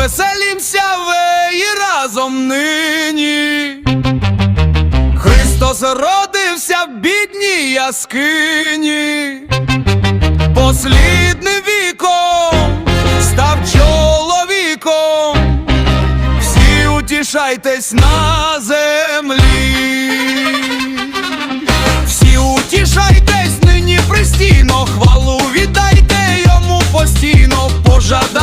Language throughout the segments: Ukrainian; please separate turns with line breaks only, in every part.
Веселімся веї разом нині. Христос родився в бідній яскині, послідним віком став чоловіком, всі утішайтесь на землі, всі утішайтесь нині пристійно, хвалу віддайте йому постійно пожадайте.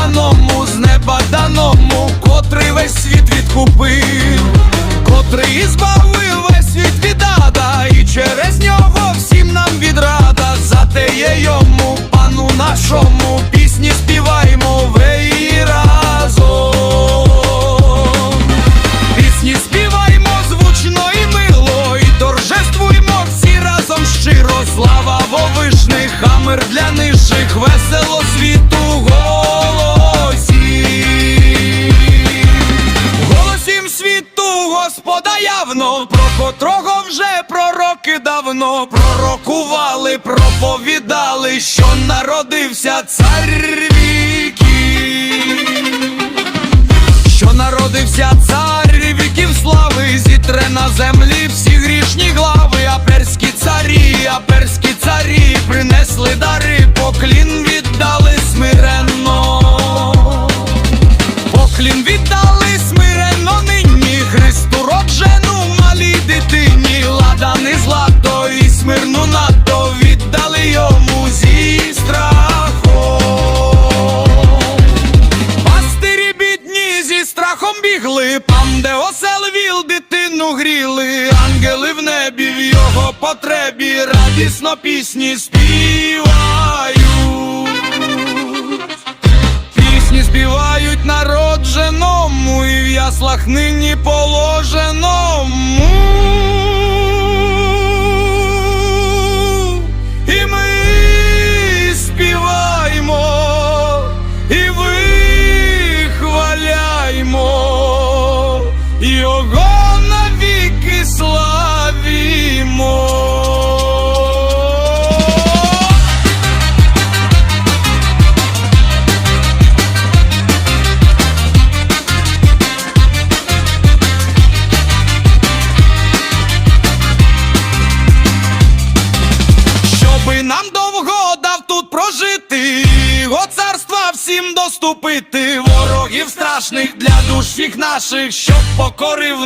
Нашому, пісні співаємо веї разом. Пісні співаймо звучно і мило, і торжествуймо всі разом щиро. Слава вовишних, хамер для нижчих, весело світу голосі. Голосім світу Господа явно, про котрого давно пророкували, проповідали, що народився цар віків що народився цар віків слави, зітре на землі всі грішні глави, а перські царі, а перські царі принесли дари, поклін зі бігли, там, де осел віл дитину гріли, ангели в небі в його потребі радісно пісні співають. Пісні співають народженому і в яслах нині положеному. Нам довго дав тут прожити, його царства всім доступити, ворогів страшних для душ всіх наших, щоб покорив